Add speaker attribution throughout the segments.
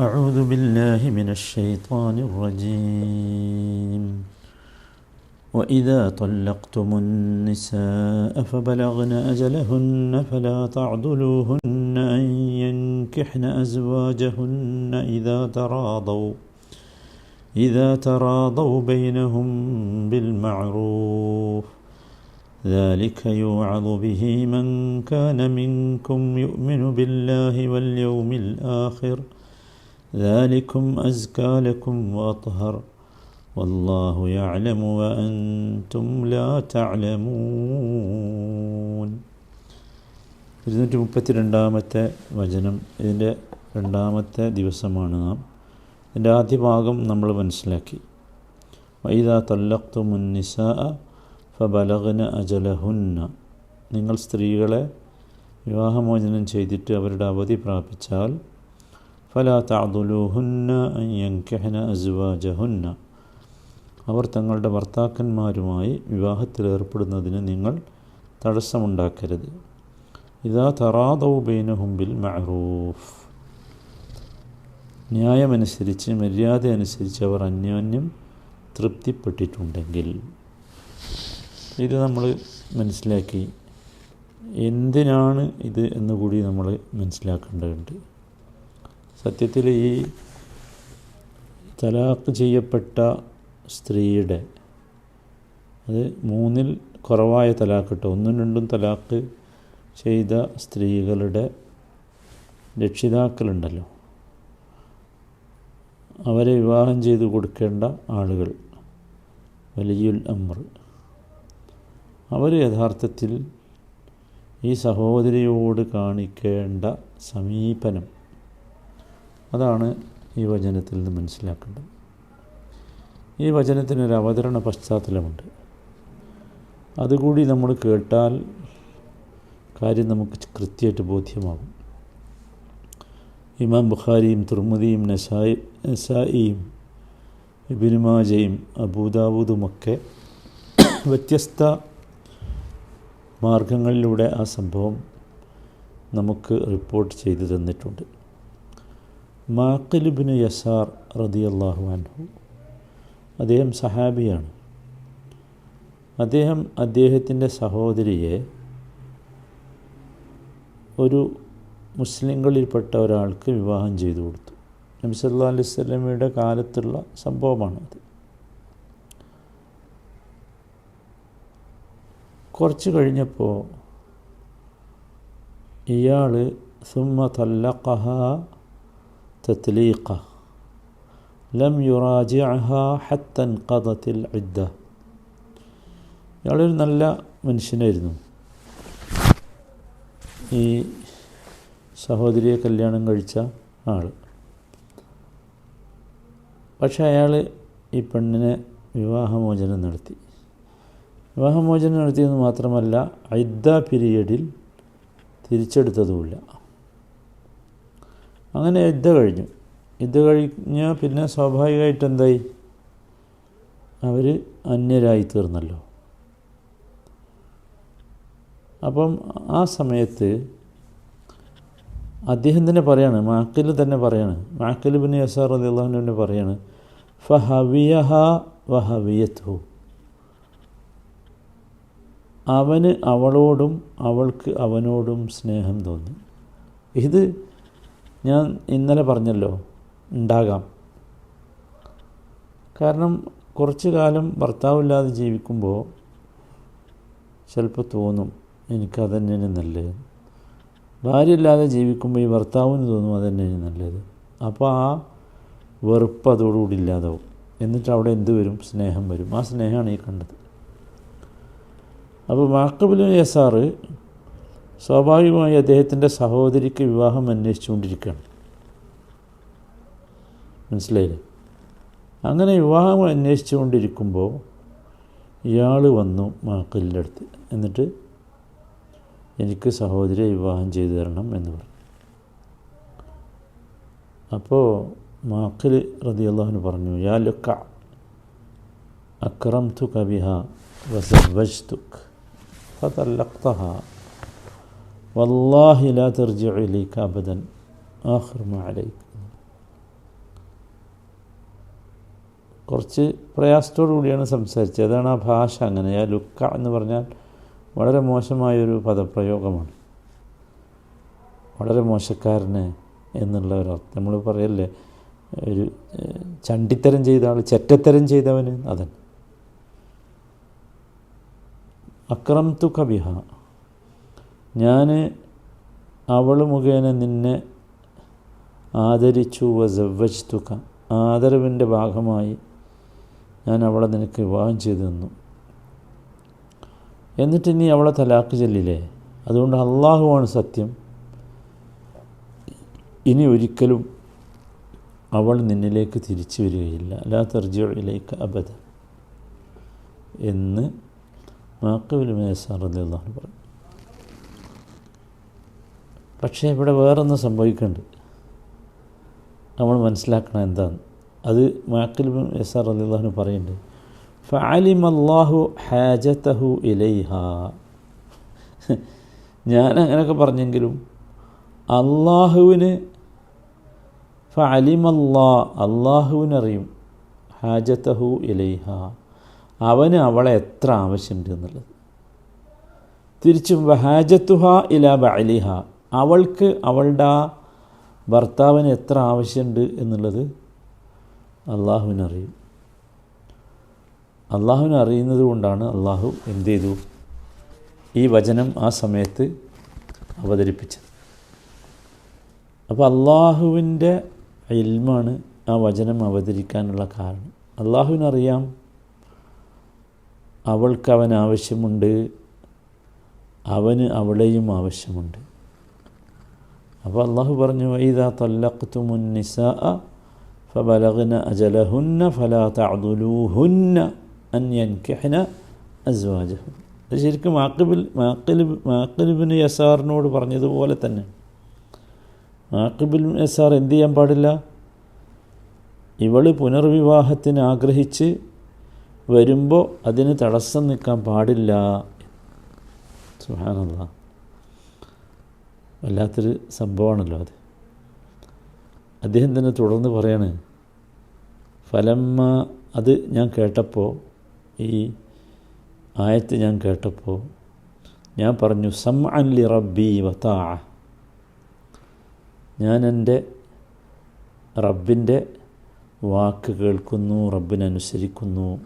Speaker 1: أعوذ بالله من الشيطان الرجيم. وإذا طلقتم النساء فبلغن أجلهن فلا تعضلوهن أن ينكحن أزواجهن إذا تراضوا إذا تراضوا بينهم بالمعروف. ذلك يوعظ به من كان منكم يؤمن بالله واليوم الآخر. ذلكم أزكى لكم وأطهر والله يعلم وأنتم لا تعلمون ഇരുന്നൂറ്റി മുപ്പത്തി രണ്ടാമത്തെ വചനം ഇതിൻ്റെ രണ്ടാമത്തെ ദിവസമാണ് നാം ഇതിൻ്റെ ആദ്യ ഭാഗം നമ്മൾ മനസ്സിലാക്കി വൈദ തല്ലഖ്തു മുന്നിസ ഫബലഗ്ന അജലഹുന്ന നിങ്ങൾ സ്ത്രീകളെ വിവാഹമോചനം ചെയ്തിട്ട് അവരുടെ അവധി പ്രാപിച്ചാൽ ഫലാ അൻ യൻകഹന അസുവാജഹുന്ന. അവർ തങ്ങളുടെ ഭർത്താക്കന്മാരുമായി വിവാഹത്തിൽ ഏർപ്പെടുന്നതിന് നിങ്ങൾ തടസ്സമുണ്ടാക്കരുത്. ഇതാ തറാദൗ ബൈനഹുംബിൽ മഅറൂഫ്. ന്യായമനുസരിച്ച് മര്യാദ അനുസരിച്ച് അവർ അന്യോന്യം തൃപ്തിപ്പെട്ടിട്ടുണ്ടെങ്കിൽ. ഇത് നമ്മൾ മനസ്സിലാക്കി. എന്തിനാണ് ഇത് എന്നുകൂടി നമ്മൾ മനസ്സിലാക്കേണ്ടതുണ്ട്. സത്യത്തിൽ ഈ തലാക്ക് ചെയ്യപ്പെട്ട സ്ത്രീയുടെ അത് മൂന്നിൽ കുറവായ തലാഖ് കിട്ടും. ഒന്നും രണ്ടും തലാക്ക് ചെയ്ത സ്ത്രീകളുടെ രക്ഷിതാക്കളുണ്ടല്ലോ. അവരെ വിവാഹം ചെയ്തു കൊടുക്കേണ്ട ആളുകൾ വലിയുൽ അമർ. അവർ യഥാർത്ഥത്തിൽ ഈ സഹോദരിയോട് കാണിക്കേണ്ട സമീപനം അതാണ് ഈ വചനത്തിൽ നിന്ന് മനസ്സിലാക്കേണ്ടത്. ഈ വചനത്തിനൊരു അവതരണ പശ്ചാത്തലമുണ്ട്. അതുകൂടി നമ്മൾ കേട്ടാൽ കാര്യം നമുക്ക് കൃത്യമായിട്ട് ബോധ്യമാകും. ഇമാം ബുഖാരിയും തുർമുദിയും നസായി നസായിയും ഇബിനുമാജയും അബൂദാവൂദുമൊക്കെ വ്യത്യസ്ത മാർഗങ്ങളിലൂടെ ആ സംഭവം നമുക്ക് റിപ്പോർട്ട് ചെയ്തു തന്നിട്ടുണ്ട്. മാക്കിലിബിന് യസാർ റതി അള്ളാഹു അൻഹു. അദ്ദേഹം സഹാബിയാണ്. അദ്ദേഹം അദ്ദേഹത്തിന്റെ സഹോദരിയെ ഒരു മുസ്ലിങ്ങളിൽപ്പെട്ട ഒരാൾക്ക് വിവാഹം ചെയ്തു കൊടുത്തു. നബി സല്ലാ അലൈഹി സ്വലമിയുടെ കാലത്തുള്ള സംഭവമാണത് കുറച്ച് കഴിഞ്ഞപ്പോൾ ഇയാൾ സുമ്മ തല്ലഖഹ തത്ലീഖ لم يراجعها حتى انقضت ഇദ്ദ ഇയാളൊരു നല്ല മനുഷ്യനായിരുന്നു. ഈ സഹോദരിയെ കല്യാണം കഴിച്ച ആൾ പക്ഷെ അയാൾ ഈ പെണ്ണിനെ വിവാഹമോചനം നടത്തി. വിവാഹമോചനം നടത്തിയെന്ന് മാത്രമല്ല ഐദ്ദ പീരിയഡിൽ തിരിച്ചെടുത്തതുമില്ല. അങ്ങനെ യുദ്ധ കഴിഞ്ഞു. യുദ്ധ കഴിഞ്ഞ് പിന്നെ സ്വാഭാവികമായിട്ട് എന്തായി? അവർ അന്യരായി തീർന്നല്ലോ അപ്പം ആ സമയത്ത് അദ്ദേഹം തന്നെ പറയാണ് മാക്കിൽ തന്നെ പറയാണ് മാക്കിൽ ബിൻ യസാർ അലി തന്നെ പറയാണ് ഫഹവിയഹ വഹവിയത്തു. അവന് അവളോടും അവൾക്ക് അവനോടും സ്നേഹം തോന്നി. ഇത് ഞാൻ ഇന്നലെ പറഞ്ഞല്ലോ ഉണ്ടാകാം. കാരണം കുറച്ചു കാലം ഭർത്താവില്ലാതെ ജീവിക്കുമ്പോൾ ചിലപ്പോൾ തോന്നും എനിക്കതന്നെയാണ് നല്ലത്. ഭാര്യ ഇല്ലാതെ ജീവിക്കുമ്പോൾ ഈ ഭർത്താവിന് തോന്നും അതന്നെയാണ് നല്ലത്. അപ്പോൾ ആ വെറുപ്പ് അതോടുകൂടി ഇല്ലാതാവും. എന്നിട്ട് അവിടെ എന്ത് വരും? സ്നേഹം വരും. ആ സ്നേഹമാണ് ഈ കണ്ടത്. അപ്പോൾ മാക്കബിൽ യസാറ് സ്വാഭാവികമായി അദ്ദേഹത്തിന്റെ സഹോദരിക്ക് വിവാഹം അന്വേഷിച്ചുകൊണ്ടിരിക്കുകയാണ്. മനസ്സിലായില്ലേ? അങ്ങനെ വിവാഹം അന്വേഷിച്ചുകൊണ്ടിരിക്കുമ്പോൾ ഇയാൾ വന്നു മാക്കലിന്റെ അടുത്ത് എന്നിട്ട് എനിക്ക് സഹോദരിയെ വിവാഹം ചെയ്തു തരണം എന്ന് പറഞ്ഞു. അപ്പോൾ മാക്കൽ റതി അള്ളാഹുന് പറഞ്ഞു യാ ലുക്ക അക്രം തു കവിഹ വസവജ് തുക് ഫതല്ലക്തഹ വല്ലാഹി ലാ തർജിഅലീക്ക് അബദൻ. അലൈക. കുറച്ച് പ്രയാസത്തോടു കൂടിയാണ് സംസാരിച്ചത്. അതാണ് ആ ഭാഷ അങ്ങനെ. ആ ലുക്ക എന്ന് പറഞ്ഞാൽ വളരെ മോശമായൊരു പദപ്രയോഗമാണ്. വളരെ മോശക്കാരന് എന്നുള്ള അർത്ഥം നമ്മൾ പറയല്ലേ ഒരു ചണ്ടിത്തരം ചെയ്ത ആൾ ചെറ്റത്തരം ചെയ്തവന് അതൻ. അക്രം തു കബിഹ ഞാൻ അവൾ മുഖേന നിന്നെ ആദരിച്ചു വസവജ് തുക ആദരവിന്റെ ഭാഗമായി ഞാൻ അവളെ നിനക്ക് വിവാഹം ചെയ്തു തന്നു. എന്നിട്ട് നീ അവളെ തലാക്ക് ചെല്ലില്ലേ? അതുകൊണ്ട് അള്ളാഹുവാണ് സത്യം. ഇനി ഒരിക്കലും അവൾ നിന്നിലേക്ക് തിരിച്ചു വരികയില്ല. അല്ലാ തെർജിയിലേക്ക് അബദ എന്ന് മാക്കവിലുമേ സാറിൽ നിന്നാണ് പറഞ്ഞു. പക്ഷേ ഇവിടെ വേറൊന്നും സംഭവിക്കുന്നുണ്ട്. നമ്മൾ മനസ്സിലാക്കണം എന്താണ്. അത് മാക്കിൽ ആർ അലിള്ളാഹുന് പറയുന്നുണ്ട്. ഫാലിമല്ലാഹു ഹാജത്തഹു ഇലൈഹ. ഞാൻ അങ്ങനെയൊക്കെ പറഞ്ഞെങ്കിലും അള്ളാഹുവിന് ഫഅലിമല്ലാ അള്ളാഹുവിനറിയും ഹാജത്തഹു ഇലൈഹ. അവന് അവളെ എത്ര ആവശ്യമുണ്ട് എന്നുള്ളത്. തിരിച്ചും വഹാജത്തുഹ ഇല ബഅലിഹ. അവൾക്ക് അവളുടെ ആ ഭർത്താവിന് എത്ര ആവശ്യമുണ്ട് എന്നുള്ളത് അള്ളാഹുവിനറിയും. അള്ളാഹുവിനെ അറിയുന്നത് കൊണ്ടാണ് അള്ളാഹു എന്ത് ചെയ്തു? ഈ വചനം ആ സമയത്ത് അവതരിപ്പിച്ചത്. അപ്പോൾ അള്ളാഹുവിന്റെ ഇൽമാണ് ആ വചനം അവതരിക്കാനുള്ള കാരണം. അള്ളാഹുവിനറിയാം അവൾക്ക് അവൻ ആവശ്യമുണ്ട് അവന് അവളെയും ആവശ്യമുണ്ട്. അപ്പോൾ അള്ളാഹു പറഞ്ഞു ഇതാ തല്ലഖ്തുമുൻ നിസാ ഫബലഗ്ന അജലഹുന്ന ഫലാ തഅദുലൂഹുന്ന അൻ യൻകിഹ്ന അസ്വാജഹും. അത് ശരിക്കും മാക്കിബിൽ മാക്കിൽ മാക്കിലിബിന് യസാറിനോട് പറഞ്ഞതുപോലെ തന്നെ. മാക്കിബിൽ യസാർ എന്ത് ചെയ്യാൻ പാടില്ല? ഇവൾ പുനർവിവാഹത്തിന് ആഗ്രഹിച്ച് വരുമ്പോൾ അതിന് തടസ്സം നിൽക്കാൻ പാടില്ല. സുഹാനല്ല വല്ലാത്തൊരു സംഭവമാണല്ലോ അത്. അദ്ദേഹം തന്നെ തുടർന്ന് പറയാണ് ഫലമ്മ അത് ഞാൻ കേട്ടപ്പോൾ ഈ ആയത്ത് ഞാൻ കേട്ടപ്പോൾ ഞാൻ പറഞ്ഞു സം അൻലി റബ്ബി വത്താ ഞാൻ എന്റെ റബ്ബിന്റെ വാക്ക് കേൾക്കുന്നു റബ്ബിനനുസരിക്കുന്നു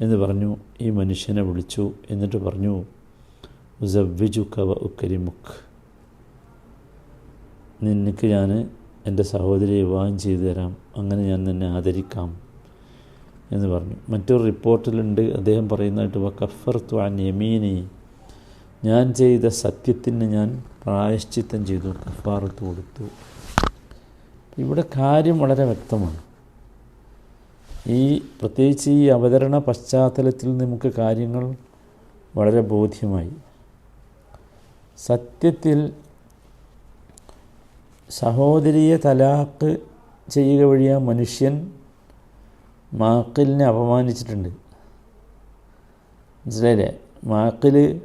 Speaker 1: എന്ന് പറഞ്ഞു ഈ മനുഷ്യനെ വിളിച്ചു എന്നിട്ട് പറഞ്ഞു ഉസവ്വിജുക്ക വ ഉക്കരിമുക്ക്. നിനക്ക് ഞാൻ എന്റെ സഹോദരിയെ വിവാഹം ചെയ്തു തരാം. അങ്ങനെ ഞാൻ നിന്നെ ആദരിക്കാം എന്ന് പറഞ്ഞു. മറ്റൊരു റിപ്പോർട്ടിലുണ്ട്. അദ്ദേഹം പറയുന്നതായിട്ട് വക്കഫർ ത്വാൻ യമീനി. ഞാൻ ചെയ്ത സത്യത്തിന് ഞാൻ പ്രായശ്ചിത്തം ചെയ്തു. കഫാറത്ത് കൊടുത്തു. ഇവിടെ കാര്യം വളരെ വ്യക്തമാണ്. ഈ പ്രത്യേകിച്ച് ഈ അവതരണ പശ്ചാത്തലത്തിൽ നമുക്ക് കാര്യങ്ങൾ വളരെ ബോധ്യമായി. സത്യത്തിൽ സഹോദരിയെ തലാക്ക് ചെയ്യുക വഴി ആ മനുഷ്യൻ മാക്കിലിനെ അപമാനിച്ചിട്ടുണ്ട്. മനസ്സിലായില്ലേ? മാക്കിൽ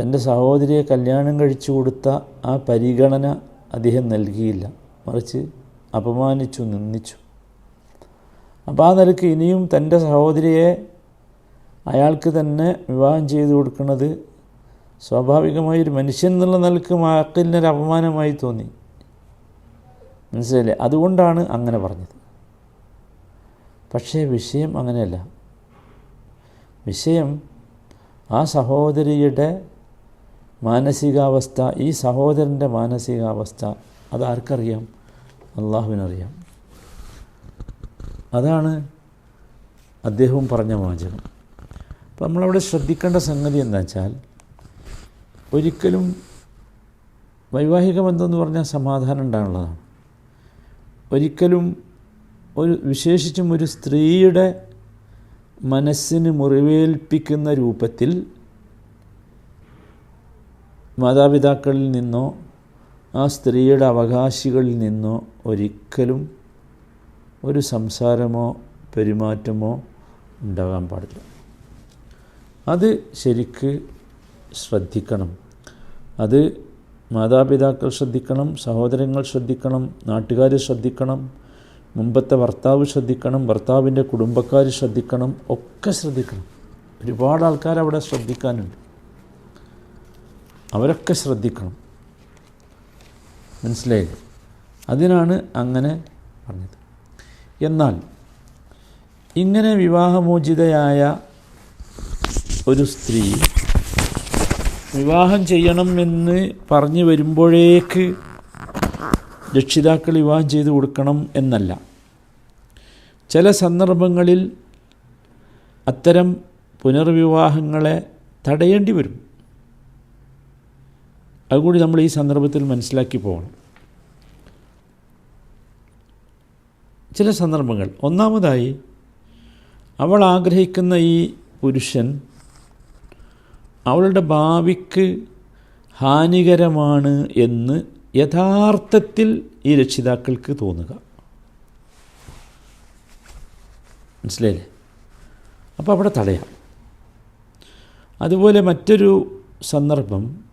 Speaker 1: തന്റെ സഹോദരിയെ കല്യാണം കഴിച്ചു കൊടുത്ത ആ പരിഗണന അദ്ദേഹം നൽകിയില്ല. മറിച്ച് അപമാനിച്ചു നിന്ദിച്ചു. അപ്പോൾ ആ നിലയ്ക്ക് ഇനിയും തന്റെ സഹോദരിയെ അയാൾക്ക് തന്നെ വിവാഹം ചെയ്തു കൊടുക്കുന്നത് സ്വാഭാവികമായി ഒരു മനുഷ്യൻ എന്നുള്ള നിലയ്ക്ക് മാക്കിലിനൊരു അപമാനമായി തോന്നി. മനസ്സിലായില്ലേ? അതുകൊണ്ടാണ് അങ്ങനെ പറഞ്ഞത്. പക്ഷേ വിഷയം അങ്ങനെയല്ല. വിഷയം ആ സഹോദരിയുടെ മാനസികാവസ്ഥ ഈ സഹോദരന്റെ മാനസികാവസ്ഥ അത് ആർക്കറിയാം? അള്ളാഹുവിനറിയാം. അതാണ് അദ്ദേഹവും പറഞ്ഞ വാചകം. അപ്പം നമ്മളവിടെ ശ്രദ്ധിക്കേണ്ട സംഗതി എന്താ വെച്ചാൽ ഒരിക്കലും വൈവാഹിക ബന്ധം എന്ന് പറഞ്ഞാൽ സമാധാനം ഉണ്ടാകുന്നതാണ് ഒരിക്കലും ഒരു വിശേഷിച്ചും ഒരു സ്ത്രീയുടെ മനസ്സിന് മുറിവേൽപ്പിക്കുന്ന രൂപത്തിൽ മാതാപിതാക്കളിൽ നിന്നോ ആ സ്ത്രീയുടെ അവകാശികളിൽ നിന്നോ ഒരിക്കലും ഒരു സംസാരമോ പെരുമാറ്റമോ ഉണ്ടാകാൻ പാടില്ല. അത് ശരിക്ക് ശ്രദ്ധിക്കണം. അത് മാതാപിതാക്കൾ ശ്രദ്ധിക്കണം സഹോദരങ്ങൾ ശ്രദ്ധിക്കണം നാട്ടുകാർ ശ്രദ്ധിക്കണം മുമ്പത്തെ ഭർത്താവ് ശ്രദ്ധിക്കണം ഭർത്താവിന്റെ കുടുംബക്കാർ ശ്രദ്ധിക്കണം ഒക്കെ ശ്രദ്ധിക്കണം. ഒരുപാട് ആൾക്കാർ അവിടെ ശ്രദ്ധിക്കാനുണ്ട്. അവരൊക്കെ ശ്രദ്ധിക്കണം. മനസ്സിലായില്ലേ അതിനാണ് അങ്ങനെ പറഞ്ഞത്. എന്നാൽ ഇങ്ങനെ വിവാഹമോചിതയായ ഒരു സ്ത്രീ വിവാഹം ചെയ്യണം എന്ന് പറഞ്ഞു വരുമ്പോഴേക്ക് രക്ഷിതാക്കൾ വിവാഹം ചെയ്ത് കൊടുക്കണം എന്നല്ല. ചില സന്ദർഭങ്ങളിൽ അത്തരം പുനർവിവാഹങ്ങളെ തടയേണ്ടി വരും. അതുകൂടി നമ്മൾ ഈ സന്ദർഭത്തിൽ മനസ്സിലാക്കി പോകണം. ചില സന്ദർഭങ്ങൾ. ഒന്നാമതായി അവൾ ആഗ്രഹിക്കുന്ന ഈ പുരുഷൻ അവളുടെ ഭാവിക്ക് ഹാനികരമാണ് എന്ന് യഥാർത്ഥത്തിൽ ഈ രക്ഷിതാക്കൾക്ക് തോന്നുക. മനസ്സിലായില്ലേ? അപ്പോൾ അവിടെ തടയാം. അതുപോലെ മറ്റൊരു സന്ദർഭം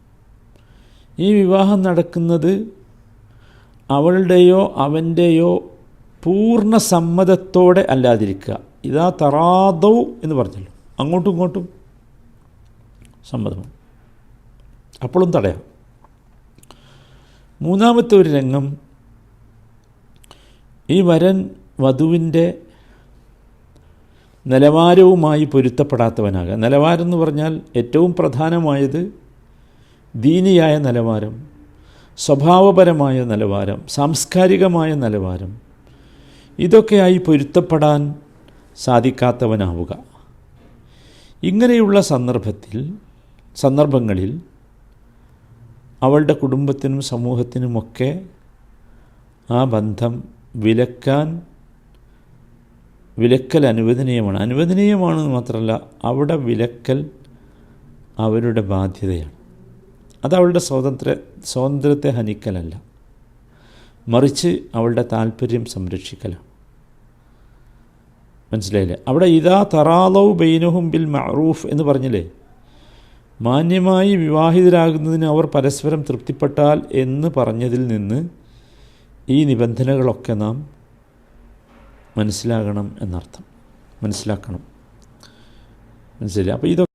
Speaker 1: ഈ വിവാഹം നടക്കുന്നത് അവളുടെയോ അവന്റെയോ പൂർണ സമ്മതത്തോടെ അല്ലാതിരിക്കുക. ഇതാ തറാദവും എന്ന് പറഞ്ഞല്ലോ. അങ്ങോട്ടും ഇങ്ങോട്ടും സമ്മതമാണ് അപ്പോഴും തടയാം. മൂന്നാമത്തെ ഒരു രംഗം ഈ വരൻ വധുവിന്റെ നിലവാരവുമായി പൊരുത്തപ്പെടാത്തവനാകുക നിലവാരം എന്ന് പറഞ്ഞാൽ ഏറ്റവും പ്രധാനമായത് ദീനിയായ നിലവാരം സ്വഭാവപരമായ നിലവാരം സാംസ്കാരികമായ നിലവാരം ഇതൊക്കെയായി പൊരുത്തപ്പെടാൻ സാധിക്കാത്തവനാവുക. ഇങ്ങനെയുള്ള സന്ദർഭത്തിൽ സന്ദർഭങ്ങളിൽ അവളുടെ കുടുംബത്തിനും സമൂഹത്തിനുമൊക്കെ ആ ബന്ധം വിലക്കാൻ വിലക്കൽ അനുവദനീയമാണ്. അനുവദനീയമാണെന്ന് മാത്രമല്ല അവിടെ വിലക്കൽ അവരുടെ ബാധ്യതയാണ്. അത് അവളുടെ സ്വാതന്ത്ര്യ സ്വാതന്ത്ര്യത്തെ ഹനിക്കലല്ല. മറിച്ച് അവളുടെ താല്പര്യം സംരക്ഷിക്കലാണ്. മനസ്സിലായില്ലേ? അവിടെ ഇതാ തറാലവ് ബൈനഹും ബിൽ മഅറൂഫ് എന്ന് പറഞ്ഞില്ലേ? മാന്യമായി വിവാഹിതരാകുന്നതിന് അവർ പരസ്പരം തൃപ്തിപ്പെട്ടാൽ എന്ന് പറഞ്ഞതിൽ നിന്ന് ഈ നിബന്ധനകളൊക്കെ നാം മനസ്സിലാകണം എന്നർത്ഥം. മനസ്സിലാക്കണം. മനസ്സിലായി. അപ്പോൾ ഇതൊക്കെ